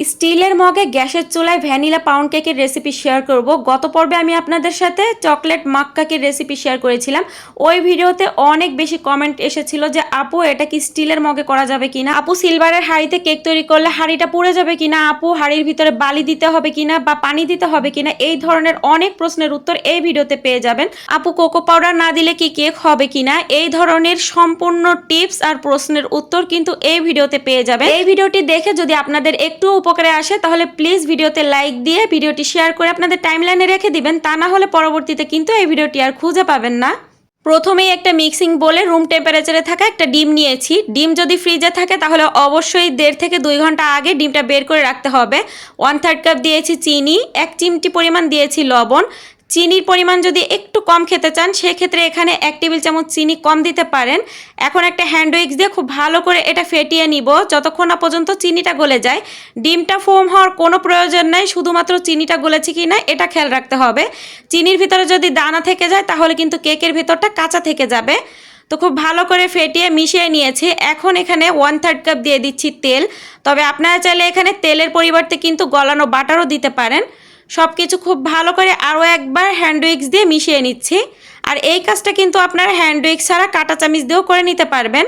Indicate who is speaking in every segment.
Speaker 1: স্টিলের মগে গ্যাসের চুলায় ভ্যানিলা পাউন্ড কেকের রেসিপি শেয়ার করব। গত পর্বে আমি আপনাদের সাথে চকলেট মাক কেকের রেসিপি শেয়ার করেছিলাম। ওই ভিডিওতে অনেক বেশি কমেন্ট এসেছিল যে, আপু, এটা কি স্টিলের মগে করা যাবে কিনা? আপু সিলভারের হাঁড়িতে কেক তৈরি করলে হাঁড়িটা পুড়ে যাবে কিনা? আপু, হাঁড়ির ভিতরে বালি দিতে হবে কিনা বা পানি দিতে হবে কিনা? এই ধরনের অনেক প্রশ্নের উত্তর এই ভিডিওতে পেয়ে যাবেন। আপু, কোকো পাউডার না দিলে কি কেক হবে কিনা? এই ধরনের সম্পূর্ণ টিপস আর প্রশ্নের উত্তর কিন্তু এই ভিডিওতে পেয়ে যাবেন। এই ভিডিওটি দেখে যদি আপনাদের একটু উপকারে আসে, তাহলে প্লিজ ভিডিওতে লাইক দিয়ে ভিডিওটি শেয়ার করে আপনাদের টাইমলাইনে রেখে দিবেন, তা না হলে পরবর্তীতে কিন্তু এই ভিডিওটি আর খুঁজে পাবেন না। প্রথমেই একটা মিক্সিং বলে রুম টেম্পারেচারে থাকা একটা ডিম নিয়েছি। ডিম যদি ফ্রিজে থাকে, তাহলে অবশ্যই দেড় থেকে দুই ঘণ্টা আগে ডিমটা বের করে রাখতে হবে। ওয়ান থার্ড কাপ দিয়েছি চিনি, এক চিমটি পরিমাণ দিয়েছি লবণ চিনির পরিমাণ যদি একটু কম খেতে চান, সেক্ষেত্রে এখানে এক টেবিল চামচ চিনি কম দিতে পারেন। এখন একটা হ্যান্ড উইক্স দিয়ে খুব ভালো করে এটা ফেটিয়ে নিব। যতক্ষণ না পর্যন্ত চিনিটা গলে যায়, ডিমটা ফোম হওয়ার কোনো প্রয়োজন নাই, শুধুমাত্র চিনিটা গলেছে কি না, এটা খেয়াল রাখতে হবে। চিনির ভিতরে যদি দানা থেকে যায়, তাহলে কিন্তু কেকের ভিতরটা কাঁচা থেকে যাবে। তো খুব ভালো করে ফেটিয়ে মিশিয়ে নিয়েছি। এখন এখানে ওয়ান থার্ড কাপ দিয়ে দিচ্ছি তেল। তবে আপনারা চাইলে এখানে তেলের পরিবর্তে কিন্তু গলানো বাটারও দিতে পারেন। সব কিছু খুব ভালো করে আরও একবার হ্যান্ড উইক্স দিয়ে মিশিয়ে নিচ্ছি। আর এই কাজটা কিন্তু আপনারা হ্যান্ড উইক্স ছাড়া কাটা চামিচ দিয়েও করে নিতে পারবেন।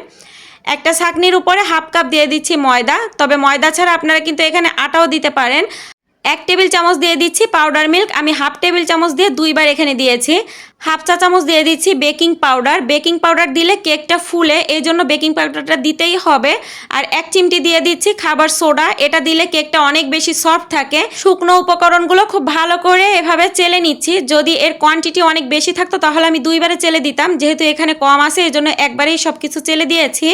Speaker 1: একটা ছাকনির উপরে হাফ কাপ দিয়ে দিচ্ছি ময়দা। তবে ময়দা ছাড়া আপনারা কিন্তু এখানে আটাও দিতে পারেন। এক টেবিল চামচ দিয়ে দিচ্ছি পাউডার মিল্ক আমি হাফ টেবিল চামচ দিয়ে দুইবার এখানে দিয়েছি। হাফ চা চামচ দিয়ে দিচ্ছি বেকিং পাউডার বেকিং পাউডার দিলে কেকটা ফুলে, এই জন্য বেকিং পাউডারটা দিতেই হবে। আর এক চিমটি দিয়ে দিচ্ছি খাবার সোডা এটা দিলে কেকটা অনেক বেশি সফট থাকে। শুকনো উপকরণগুলো খুব ভালো করে এভাবে চেলে নিচ্ছি। যদি এর কোয়ান্টিটি অনেক বেশি থাকতো, তাহলে আমি দুইবারে চেলে দিতাম। যেহেতু এখানে কম আছে, এই জন্য একবারেই সব কিছু চেলে দিয়েছি।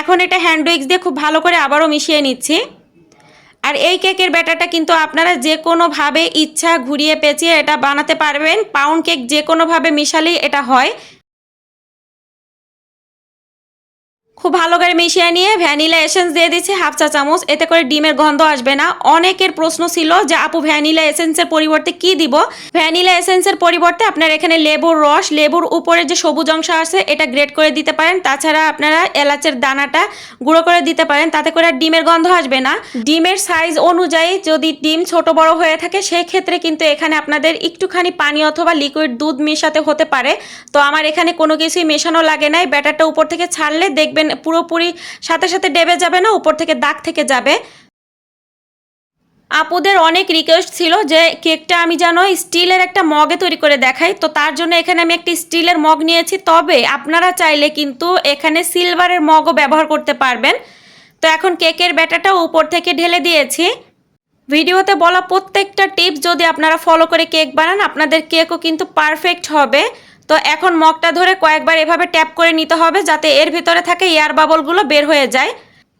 Speaker 1: এখন এটা হ্যান্ড উইক্স দিয়ে খুব ভালো করে আবারও মিশিয়ে নিচ্ছি। আর এই কেকের ব্যাটারটা কিন্তু আপনারা যে কোনোভাবে ইচ্ছা ঘুরিয়ে পেঁচিয়ে এটা বানাতে পারবেন। পাউন্ড কেক যে কোনোভাবে মিশালেই এটা হয়। খুব ভালো করে মিশিয়ে নিয়ে ভ্যানিলা এসেন্স দিয়ে দিচ্ছি, হাফ চা চামচ। এতে করে ডিমের গন্ধ আসবে না। অনেকের প্রশ্ন ছিল যে, আপু, ভ্যানিলা এসেন্সের পরিবর্তে কি দিব? ভ্যানিলা এসেন্সের পরিবর্তে আপনার এখানে লেবুর রস, লেবুর উপরে যে সবুজ অংশ আছে, এটা গ্রেট করে দিতে পারেন। তাছাড়া আপনারা এলাচের দানাটা গুঁড়ো করে দিতে পারেন, তাতে করে ডিমের গন্ধ আসবে না। ডিমের সাইজ অনুযায়ী যদি ডিম ছোট বড় হয়ে থাকে সেই ক্ষেত্রে কিন্তু এখানে আপনাদের একটুখানি পানি অথবা লিকুইড দুধ মেশাতে হতে পারে। তো আমার এখানে কোনো কিছুই মেশানো লাগে নাই। ব্যাটারটা উপর থেকে ছাড়লে দেখবেন পুরোপুরি সাথে সাথে ডেবে যাবে না, উপর থেকে দাগ থেকে যাবে। আপুদের অনেক রিকোয়েস্ট ছিল যে কেকটা আমি যেন স্টিলের একটা মগে তৈরি করে দেখাই, তো তার জন্য এখানে আমি একটি স্টিলের মগ নিয়েছি। তবে আপনারা চাইলে কিন্তু এখানে সিলভারের মগও ব্যবহার করতে পারবেন। তো এখন কেকের ব্যাটাটা উপর থেকে ঢেলে দিয়েছি। ভিডিওতে বলা প্রত্যেকটা টিপস যদি আপনারা ফলো করে কেক বানান, আপনাদের কেকও কিন্তু পারফেক্ট হবে। তো এখন মগটা ধরে কয়েকবার এভাবে ট্যাপ করে নিতে হবে যাতে এর ভিতরে থাকে এয়ার বাবলগুলো বের হয়ে যায়।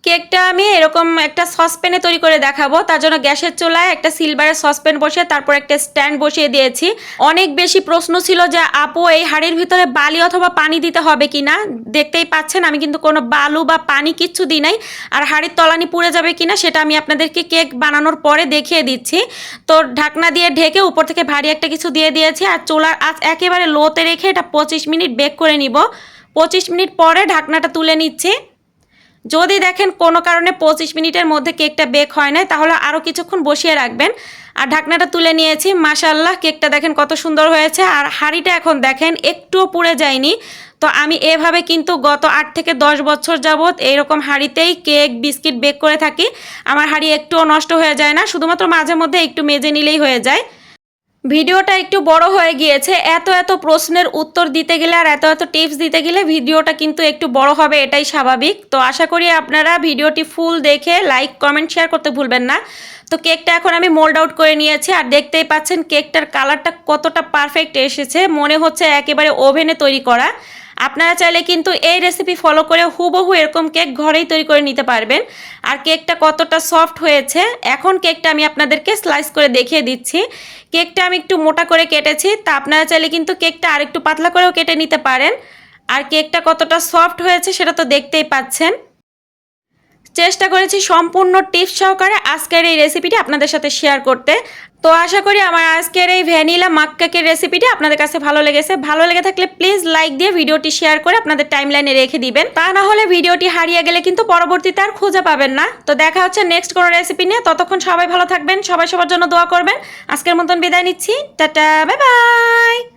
Speaker 1: কেকটা আমি এরকম একটা সসপ্যানে তৈরি করে দেখাবো। তার জন্য গ্যাসের চুলায় একটা সিলভারের সসপ্যান বসিয়ে তারপর একটা স্ট্যান্ড বসিয়ে দিয়েছি। অনেক বেশি প্রশ্ন ছিল যে, আপু, এই হাড়ির ভিতরে বালি অথবা পানি দিতে হবে কি না দেখতেই পাচ্ছেন, আমি কিন্তু কোনো বালু বা পানি কিচ্ছু দিই নাই। আর হাড়ির তলানি পুড়ে যাবে কি না সেটা আমি আপনাদেরকে কেক বানানোর পরে দেখিয়ে দিচ্ছি। তো ঢাকনা দিয়ে ঢেকে উপর থেকে ভারী একটা কিছু দিয়ে দিয়েছি। আর চুলার আজ একেবারে লোতে রেখে এটা পঁচিশ মিনিট বেক করে নিব। পঁচিশ মিনিট পরে ঢাকনাটা তুলে নিচ্ছি। যদি দেখেন কোনো কারণে পঁচিশ মিনিটের মধ্যে কেকটা বেক হয় না তাহলে আরও কিছুক্ষণ বসিয়ে রাখবেন। আর ঢাকনাটা তুলে নিয়েছি মাশাল্লাহ কেকটা দেখেন কত সুন্দর হয়েছে। আর হাঁড়িটা এখন দেখেন একটুও পুড়ে যায়নি। তো আমি এভাবে কিন্তু গত আট থেকে দশ বছর যাবৎ এইরকম হাঁড়িতেই কেক, বিস্কিট বেক করে থাকি। আমার হাঁড়ি একটুও নষ্ট হয়ে যায় না, শুধুমাত্র মাঝে মধ্যে একটু মেজে নিলেই হয়ে যায়। ভিডিওটা একটু বড় হয়ে গিয়েছে। এত এত প্রশ্নের উত্তর দিতে গেলে আর এত এত টিপস দিতে গেলে ভিডিওটা কিন্তু একটু বড় হবে, এটাই স্বাভাবিক। তো আশা করি আপনারা ভিডিওটি ফুল দেখে লাইক, কমেন্ট, শেয়ার করতে ভুলবেন না। তো কেকটা এখন আমি মোল্ড আউট করে নিয়েছি আর দেখতেই পাচ্ছেন কেকটার কালারটা কতটা পারফেক্ট এসেছে। মনে হচ্ছে একেবারে ওভেনে তৈরি করা। আপনারা চাইলে কিন্তু এই রেসিপি ফলো করে হুবহু এরকম কেক ঘরেই তৈরি করে নিতে পারবেন। আর কেকটা কতটা সফট হয়েছে, এখন কেকটা আমি আপনাদেরকে স্লাইস করে দেখিয়ে দিচ্ছি। কেকটা আমি একটু মোটা করে কেটেছি, তা আপনারা চাইলে কিন্তু কেকটা আরেকটু পাতলা করেও কেটে নিতে পারেন। আর কেকটা কতটা সফট হয়েছে সেটা তো দেখতেই পাচ্ছেন। চেষ্টা করেছি সম্পূর্ণ টিপস সহকারে আজকের এই রেসিপিটি আপনাদের সাথে শেয়ার করতে। তো আশা করি আমার আজকের এই ভ্যানিলা মাক্কাকের রেসিপিটি আপনাদের কাছে ভালো লেগেছে। ভালো লেগে থাকলে প্লিজ লাইক দিয়ে ভিডিওটি শেয়ার করে আপনাদের টাইমলাইনে রেখে দিবেন। তা না হলে ভিডিওটি হারিয়ে গেলে কিন্তু পরবর্তীতে আর খুঁজে পাবেন না। তো দেখা হচ্ছে নেক্সট কোনো রেসিপি নিয়ে। ততক্ষণ সবাই ভালো থাকবেন, সবাই সবার জন্য দোয়া করবেন। আজকের মতন বিদায় নিচ্ছি। Tata bye bye